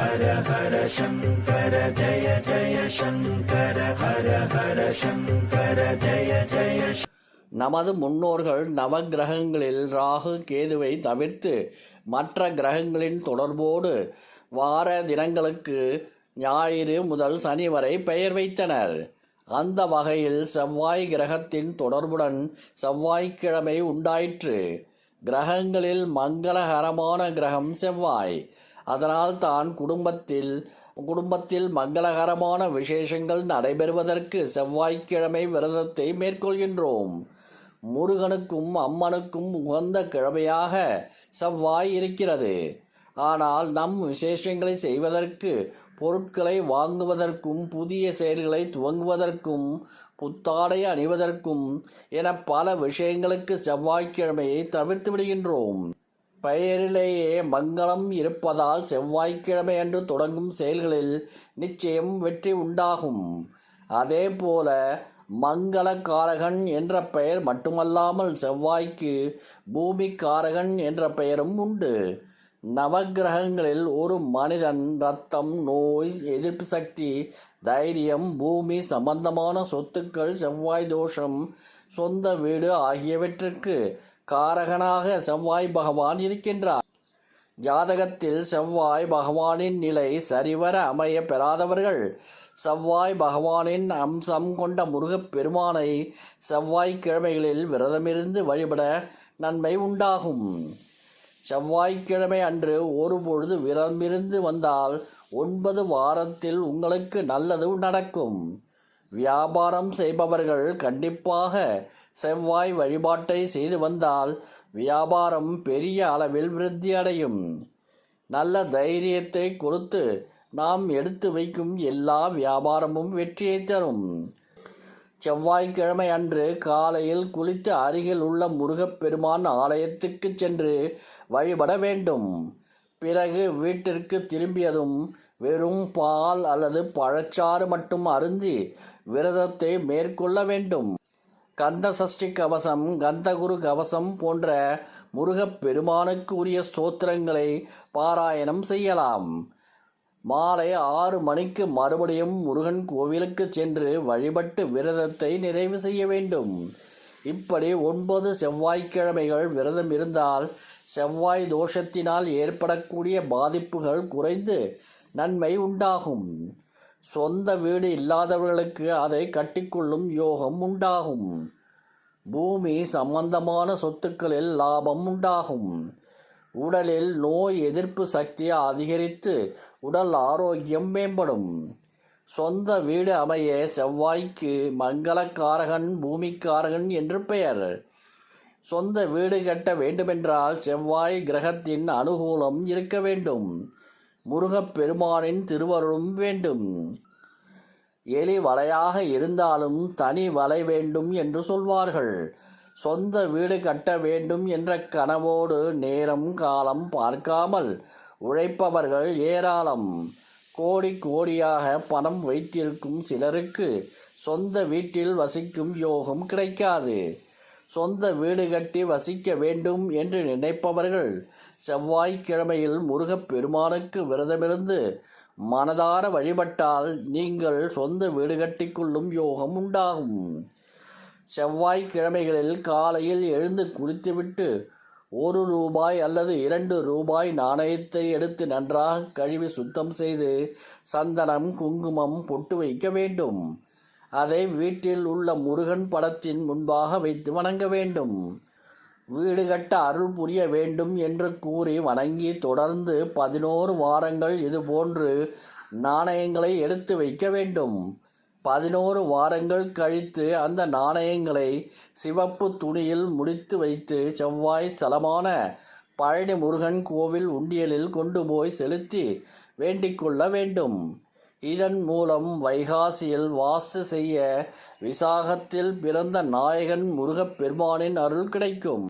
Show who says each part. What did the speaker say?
Speaker 1: ஹர ஹர சங்கர ஜய ஜய சங்கர ஹர ஹர சங்கர ஜய ஜய
Speaker 2: நமது முன்னோர்கள் நவக்கிரகங்களில் ராகு கேதுவை தவிர்த்து மற்ற கிரகங்களின் தொடர்போடு வார தினங்களுக்கு ஞாயிறு முதல் சனி வரை பெயர் வைத்தனர். அந்த வகையில் செவ்வாய் கிரகத்தின் தொடர்புடன் செவ்வாய்க்கிழமை உண்டாயிற்று. கிரகங்களில் மங்களகரமான கிரகம் செவ்வாய். அதனால் தான் குடும்பத்தில் குடும்பத்தில் மங்களகரமான விசேஷங்கள் நடைபெறுவதற்கு செவ்வாய்க்கிழமை விரதத்தை மேற்கொள்கின்றோம். முருகனுக்கும் அம்மனுக்கும் உகந்த கிழமையாக செவ்வாய் இருக்கிறது. ஆனால் நம் விசேஷங்களை செய்வதற்கு பொருட்களை வாங்குவதற்கும் புதிய செயல்களை துவங்குவதற்கும் புத்தாடை அணிவதற்கும் என பல விஷயங்களுக்கு செவ்வாய்க்கிழமையை தவிர்த்து விடுகின்றோம். பெயரிலேயே மங்களம் இருப்பதால் செவ்வாய்க்கிழமை அன்று தொடங்கும் செயல்களில் நிச்சயம் வெற்றி உண்டாகும். அதே போல மங்களக்காரகன் என்ற பெயர் மட்டுமல்லாமல் செவ்வாய்க்கு பூமிக்காரகன் என்ற பெயரும் உண்டு. நவக்கிரகங்களில் ஒரு மனிதன் ரத்தம் நோய் எதிர்ப்பு சக்தி தைரியம் பூமி சம்பந்தமான சொத்துக்கள் செவ்வாய் தோஷம் சொந்த வீடு ஆகியவற்றிற்கு காரகனாக செவ்வாய் பகவான் இருக்கின்றார். ஜாதகத்தில் செவ்வாய் பகவானின் நிலை சரிவர அமைய பெறாதவர்கள் செவ்வாய் பகவானின் அம்சம் கொண்ட முருகப் பெருமானை செவ்வாய்க்கிழமைகளில் விரதமிருந்து வழிபட நன்மை உண்டாகும். செவ்வாய்க்கிழமை அன்று ஒரு பொழுது விரதமிருந்து வந்தால் ஒன்பது வாரத்தில் உங்களுக்கு நல்லது நடக்கும். வியாபாரம் செய்பவர்கள் கண்டிப்பாக செவ்வாய் வழிபாட்டை செய்து வந்தால் வியாபாரம் பெரிய அளவில் விருத்தி அடையும் நல்ல தைரியத்தை கொடுத்து நாம் எடுத்து வைக்கும் எல்லா வியாபாரமும் வெற்றியை தரும். செவ்வாய்க்கிழமை அன்று காலையில் குளித்து அருகில் உள்ள முருகப்பெருமான் ஆலயத்துக்கு சென்று வழிபட வேண்டும். பிறகு வீட்டிற்கு திரும்பியதும் வெறும் பால் அல்லது பழச்சாறு மட்டும் அருந்தி விரதத்தை மேற்கொள்ள வேண்டும். கந்த சஷ்டி கவசம் கந்தகுரு கவசம் போன்ற முருகப் பெருமானுக்கு உரிய ஸ்தோத்திரங்களை பாராயணம் செய்யலாம். மாலை ஆறு மணிக்கு மறுபடியும் முருகன் கோவிலுக்கு சென்று வழிபட்டு விரதத்தை நிறைவு செய்ய வேண்டும். இப்படி ஒன்பது செவ்வாய்க்கிழமைகள் விரதம் இருந்தால் செவ்வாய் தோஷத்தினால் ஏற்படக்கூடிய பாதிப்புகள் குறைந்து நன்மை உண்டாகும். சொந்த வீடு இல்லாதவர்களுக்கு அதை கட்டிக்கொள்ளும் யோகம் உண்டாகும். பூமி சம்பந்தமான சொத்துக்களில் லாபம் உண்டாகும். உடலில் நோய் எதிர்ப்பு சக்தி அதிகரித்து உடல் ஆரோக்கியம் மேம்படும். சொந்த வீடு அமைய செவ்வாய்க்கு மங்களக்காரகன் பூமிக்காரகன் என்று பெயர். சொந்த வீடு கட்ட வேண்டுமென்றால் செவ்வாய் கிரகத்தின் அனுகூலம் இருக்க வேண்டும். முருகப் பெருமானின் திருவருளும் வேண்டும். எலி வலையாக இருந்தாலும் தனி வலை வேண்டும் என்று சொல்வார்கள். சொந்த வீடு கட்ட வேண்டும் என்ற கனவோடு நேரம் காலம் பார்க்காமல் உழைப்பவர்கள் ஏராளம். கோடி கோடியாக பணம் வைத்திருக்கும் சிலருக்கு சொந்த வீட்டில் வசிக்கும் யோகம் கிடைக்காது. சொந்த வீடு கட்டி வசிக்க வேண்டும் என்று நினைப்பவர்கள் செவ்வாய்க்கிழமையில் முருகப் பெருமானுக்கு விரதமிருந்து மனதார வழிபட்டால் நீங்கள் சொந்த வீடு கட்டிக்கொள்ளும் யோகம் உண்டாகும். செவ்வாய்க்கிழமைகளில் காலையில் எழுந்து குளித்துவிட்டு ஒரு ரூபாய் அல்லது இரண்டு ரூபாய் நாணயத்தை எடுத்து நன்றாக கழுவி சுத்தம் செய்து சந்தனம் குங்குமம் பொட்டு வைக்க வேண்டும். அதை வீட்டில் உள்ள முருகன் படத்தின் முன்பாக வைத்து வணங்க வேண்டும். வீடு கட்ட அருள் புரிய வேண்டும் என்று கூறி வணங்கி தொடர்ந்து பதினோரு வாரங்கள் இதுபோன்று நாணயங்களை எடுத்து வைக்க வேண்டும். பதினோரு வாரங்கள் கழித்து அந்த நாணயங்களை சிவப்பு துணியில் முடித்து வைத்து செவ்வாய் ஸ்தலமான பழனி முருகன் கோவில் உண்டியலில் கொண்டு போய் செலுத்தி வேண்டிக்கொள்ள வேண்டும். இதன் மூலம் வைகாசியில் வாசு செய்ய விசாகத்தில் பிறந்த நாயகன் முருகப் பெருமானின் அருள் கிடைக்கும்.